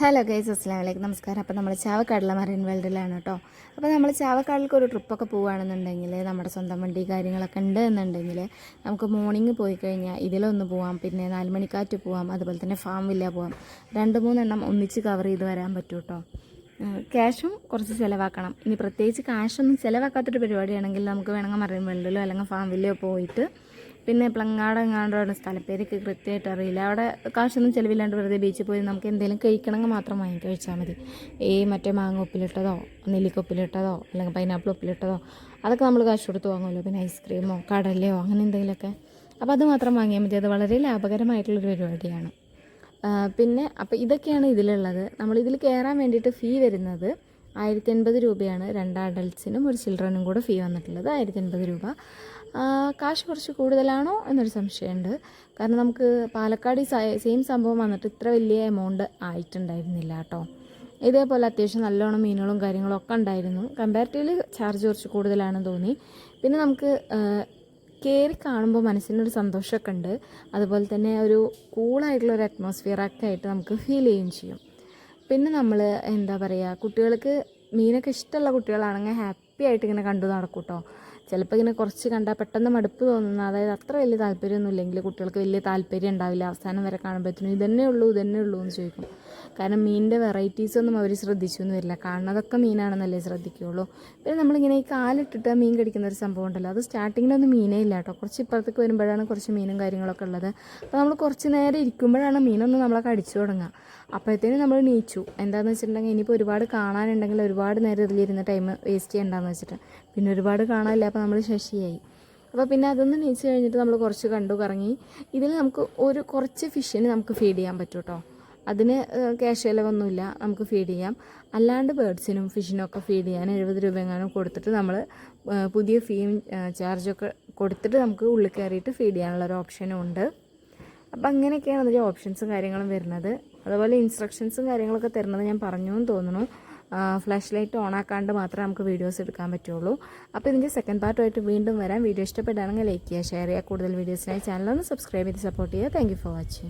Hello guys അസ്സാം വലൈക്കും നമസ്കാരം. അപ്പോൾ നമ്മൾ ചാവക്കാടിലെ മറൈൻ വേൾഡിലാണ് കേട്ടോ. അപ്പോൾ നമ്മൾ ചാവക്കാടിലേക്ക് ഒരു ട്രിപ്പൊക്കെ പോവുകയാണെന്നുണ്ടെങ്കിൽ നമ്മുടെ സ്വന്തം വണ്ടി കാര്യങ്ങളൊക്കെ ഉണ്ട് എന്നുണ്ടെങ്കിൽ നമുക്ക് മോർണിംഗ് പോയി കഴിഞ്ഞാൽ ഇതിലൊന്ന് പോവാം പിന്നെ നാലുമണിക്കാറ്റ് പോവാം അതുപോലെ തന്നെ ഫാം വില്ല പോവാം. രണ്ട് മൂന്നെണ്ണം ഒന്നിച്ച് കവർ ചെയ്ത് വരാൻ പറ്റും കേട്ടോ. ക്യാഷും കുറച്ച് ചിലവാക്കണം. ഇനി പ്രത്യേകിച്ച് കാശൊന്നും ചിലവാക്കാത്തൊരു പരിപാടിയാണെങ്കിൽ നമുക്ക് വേണമെങ്കിൽ മറൈൻ വേൾഡിലോ അല്ലെങ്കിൽ ഫാം വില്ലയോ പോയിട്ട് പിന്നെ പ്ലങ്ങാട് എങ്ങാണ്ടാണ് സ്ഥലപ്പേരൊക്കെ കൃത്യമായിട്ട് അറിയില്ല. അവിടെ കാശൊന്നും ചിലവില്ലാണ്ട് വെറുതെ ബീച്ചിൽ പോയി നമുക്ക് എന്തെങ്കിലും കഴിക്കണമെങ്കിൽ മാത്രം വാങ്ങി കഴിച്ചാൽ മതി. ഈ മറ്റേ മാങ്ങ ഉപ്പിലിട്ടതോ നെല്ലിക്ക ഉപ്പിലിട്ടതോ അല്ലെങ്കിൽ പൈനാപ്പിൾ ഉപ്പിലിട്ടതോ അതൊക്കെ നമ്മൾ കാശ് കൊടുത്ത് വാങ്ങുമല്ലോ. പിന്നെ ഐസ്ക്രീമോ കടലയോ അങ്ങനെ എന്തെങ്കിലുമൊക്കെ. അപ്പോൾ അത് മാത്രം വാങ്ങിയാൽ മതി. അത് വളരെ ലാഭകരമായിട്ടുള്ളൊരു പരിപാടിയാണ്. പിന്നെ അപ്പോൾ ഇതൊക്കെയാണ് ഇതിലുള്ളത്. നമ്മളിതിൽ കയറാൻ വേണ്ടിയിട്ട് ഫീ വരുന്നത് ആയിരത്തി എൺപത് രൂപയാണ് രണ്ട് അഡൽട്ട്സിനും ഒരു ചിൽഡ്രനും കൂടെ ഫീ വന്നിട്ടുള്ളത് ആയിരത്തി എൺപത് രൂപ കാശ് കുറച്ച് കൂടുതലാണോ എന്നൊരു സംശയമുണ്ട്. കാരണം നമുക്ക് പാലക്കാട് സെയിം സംഭവം വന്നിട്ട് ഇത്ര വലിയ എമൗണ്ട് ആയിട്ടുണ്ടായിരുന്നില്ല കേട്ടോ. ഇതേപോലെ അത്യാവശ്യം നല്ലോണം മീനുകളും കാര്യങ്ങളും ഒക്കെ ഉണ്ടായിരുന്നു. കമ്പാരിറ്റീവ്ലി ചാർജ് കുറച്ച് കൂടുതലാണെന്ന് തോന്നി. പിന്നെ നമുക്ക് കയറി കാണുമ്പോൾ മനസ്സിനൊരു സന്തോഷമൊക്കെ ഉണ്ട്. അതുപോലെ തന്നെ ഒരു കൂളായിട്ടുള്ള ഒരു അറ്റ്മോസ്ഫിയറൊക്കെ ആയിട്ട് നമുക്ക് ഫീൽ ചെയ്യുകയും ചെയ്യും. പിന്നെ നമ്മൾ എന്താ പറയുക കുട്ടികൾക്ക് മീനൊക്കെ ഇഷ്ടമുള്ള കുട്ടികളാണെങ്കിൽ ഹാപ്പി ആയിട്ട് ഇങ്ങനെ കണ്ടു നടക്കും കേട്ടോ ചിലപ്പോൾ ഇങ്ങനെ കുറച്ച് കണ്ടാൽ പെട്ടെന്ന് മടുപ്പ് തോന്നുന്ന അതായത് അത്ര വലിയ താല്പര്യമൊന്നുമില്ലെങ്കിൽ കുട്ടികൾക്ക് വലിയ താല്പര്യം ഉണ്ടാവില്ല. അവസാനം വരെ കാണുമ്പോഴത്തേനും ഇതന്നെ ഉള്ളൂ ഇതന്നെ ഉള്ളൂ എന്ന് ചോദിക്കും. കാരണം മീനിന്റെ വെറൈറ്റീസ് ഒന്നും അവർ ശ്രദ്ധിച്ചൊന്നും വരില്ല. കാണുന്നതൊക്കെ മീനാണെന്നല്ലേ ശ്രദ്ധിക്കുകയുള്ളൂ പിന്നെ നമ്മളിങ്ങനെ ഈ കാലിട്ടിട്ട് മീൻ കടിക്കുന്ന ഒരു സംഭവം ഉണ്ടല്ലോ. അത് സ്റ്റാർട്ടിങ്ങിലൊന്നും മീനേ ഇല്ല കേട്ടോ. കുറച്ച് ഇപ്പുറത്തേക്ക് വരുമ്പോഴാണ് കുറച്ച് മീനും കാര്യങ്ങളൊക്കെ ഉള്ളത്. അപ്പോൾ നമ്മൾ കുറച്ച് നേരം ഇരിക്കുമ്പോഴാണ് മീനൊന്ന് നമ്മളെ കടിച്ചു തുടങ്ങുക അപ്പോഴത്തേനും നമ്മൾ നീച്ചു. എന്താണെന്ന് വെച്ചിട്ടുണ്ടെങ്കിൽ ഇനിയിപ്പോൾ ഒരുപാട് കാണാനുണ്ടെങ്കിൽ ഒരുപാട് നേരം ഇതിലിരുന്ന ടൈം വേസ്റ്റ് ചെയ്യണ്ടെന്ന് വെച്ചിട്ട്. പിന്നെ ഒരുപാട് കാണാനില്ല അപ്പോൾ നമ്മൾ ശശിയായി. അപ്പോൾ പിന്നെ അതൊന്ന് നീച്ച് കഴിഞ്ഞിട്ട് നമ്മൾ കുറച്ച് കണ്ടു കറങ്ങി. ഇതിൽ നമുക്ക് ഒരു കുറച്ച് ഫിഷിന് നമുക്ക് ഫീഡ് ചെയ്യാൻ പറ്റും കേട്ടോ. അതിന് ക്യാഷ് ചിലവൊന്നുമില്ല. നമുക്ക് ഫീഡ് ചെയ്യാം. അല്ലാണ്ട് ബേഡ്സിനും ഫിഷിനും ഒക്കെ ഫീഡ് ചെയ്യാൻ എഴുപത് രൂപ എങ്ങാനും കൊടുത്തിട്ട് നമ്മൾ പുതിയ ഫീയും ചാർജൊക്കെ കൊടുത്തിട്ട് നമുക്ക് ഉള്ളിൽ കയറിയിട്ട് ഫീഡ് ചെയ്യാനുള്ള ഒരു ഓപ്ഷനും ഉണ്ട്. അപ്പോൾ അങ്ങനെയൊക്കെയാണ് അതിന്റെ ഓപ്ഷൻസും കാര്യങ്ങളും വരുന്നത്. അതുപോലെ ഇൻസ്ട്രക്ഷൻസും കാര്യങ്ങളൊക്കെ തരുന്നത് ഞാൻ പറഞ്ഞു എന്ന് തോന്നുന്നു. ഫ്ലാഷ് ലൈറ്റ് ഓൺ ആക്കാണ്ട് മാത്രമേ നമുക്ക് വീഡിയോസ് എടുക്കാൻ പറ്റുള്ളൂ. അപ്പോൾ ഇതിന്റെ സെക്കൻഡ് പാർട്ടുമായിട്ട് വീണ്ടും വരാം. വീഡിയോ ഇഷ്ടപ്പെടുകയാണെങ്കിൽ ലൈക്ക് ചെയ്യുക ഷെയർ ചെയ്യുക. കൂടുതൽ വീഡിയോസിനായി ചാനലൊന്ന് സബ്സ്ക്രൈബ് ചെയ്ത് സപ്പോർട്ട് ചെയ്യുക. Thank for watching